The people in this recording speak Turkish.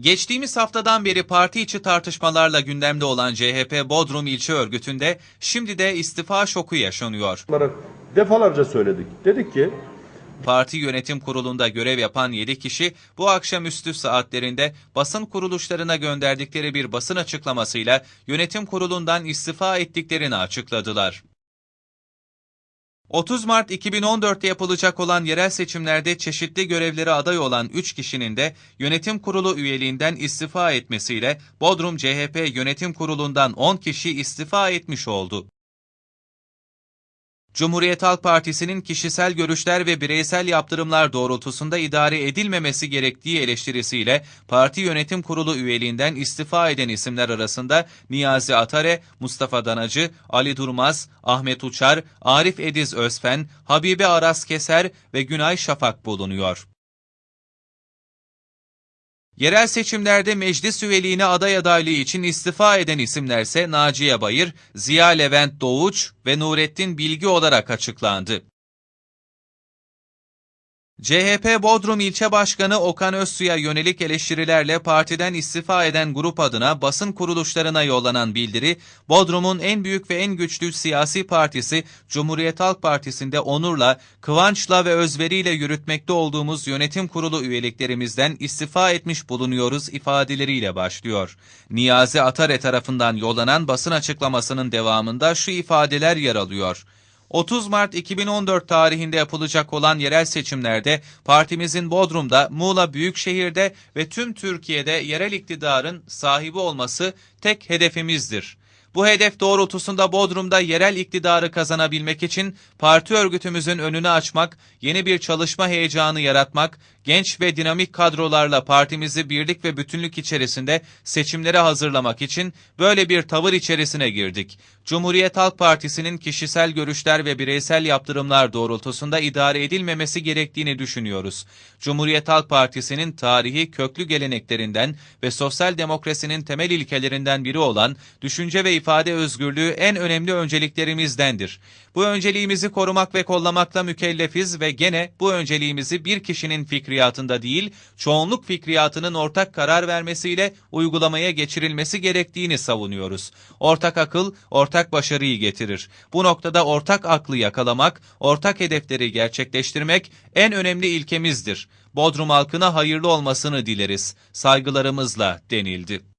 Geçtiğimiz haftadan beri parti içi tartışmalarla gündemde olan CHP Bodrum İlçe Örgütü'nde şimdi de istifa şoku yaşanıyor. defalarca söyledik. Dedik ki Parti yönetim kurulunda görev yapan 7 kişi bu akşamüstü saatlerinde basın kuruluşlarına gönderdikleri bir basın açıklamasıyla yönetim kurulundan istifa ettiklerini açıkladılar. 30 Mart 2014'te yapılacak olan yerel seçimlerde çeşitli görevlere aday olan 3 kişinin de yönetim kurulu üyeliğinden istifa etmesiyle Bodrum CHP yönetim kurulundan 10 kişi istifa etmiş oldu. Cumhuriyet Halk Partisi'nin kişisel görüşler ve bireysel yaptırımlar doğrultusunda idare edilmemesi gerektiği eleştirisiyle parti yönetim kurulu üyeliğinden istifa eden isimler arasında Niyazi Atare, Mustafa Danacı, Ali Durmaz, Ahmet Uçar, Arif Ediz Özfen, Habibe Aras Keser ve Günay Şafak bulunuyor. Yerel seçimlerde meclis üyeliğine aday adaylığı için istifa eden isimlerse Naciye Bayır, Ziya Levent Doğuç ve Nurettin Bilgi olarak açıklandı. CHP Bodrum İlçe Başkanı Okan Özsu'ya yönelik eleştirilerle partiden istifa eden grup adına basın kuruluşlarına yollanan bildiri, Bodrum'un en büyük ve en güçlü siyasi partisi Cumhuriyet Halk Partisi'nde onurla, kıvançla ve özveriyle yürütmekte olduğumuz yönetim kurulu üyeliklerimizden istifa etmiş bulunuyoruz ifadeleriyle başlıyor. Niyazi Atare tarafından yollanan basın açıklamasının devamında şu ifadeler yer alıyor. 30 Mart 2014 tarihinde yapılacak olan yerel seçimlerde partimizin Bodrum'da, Muğla Büyükşehir'de ve tüm Türkiye'de yerel iktidarın sahibi olması tek hedefimizdir. Bu hedef doğrultusunda Bodrum'da yerel iktidarı kazanabilmek için parti örgütümüzün önünü açmak, yeni bir çalışma heyecanı yaratmak, genç ve dinamik kadrolarla partimizi birlik ve bütünlük içerisinde seçimlere hazırlamak için böyle bir tavır içerisine girdik. Cumhuriyet Halk Partisi'nin kişisel görüşler ve bireysel yaptırımlar doğrultusunda idare edilmemesi gerektiğini düşünüyoruz. Cumhuriyet Halk Partisi'nin tarihi köklü geleneklerinden ve sosyal demokrasinin temel ilkelerinden biri olan düşünce ve ifade özgürlüğü en önemli önceliklerimizdendir. Bu önceliğimizi korumak ve kollamakla mükellefiz ve gene bu önceliğimizi bir kişinin fikriyatında değil, çoğunluk fikriyatının ortak karar vermesiyle uygulamaya geçirilmesi gerektiğini savunuyoruz. Ortak akıl, ortak başarıyı getirir. Bu noktada ortak aklı yakalamak, ortak hedefleri gerçekleştirmek en önemli ilkemizdir. Bodrum halkına hayırlı olmasını dileriz. Saygılarımızla denildi.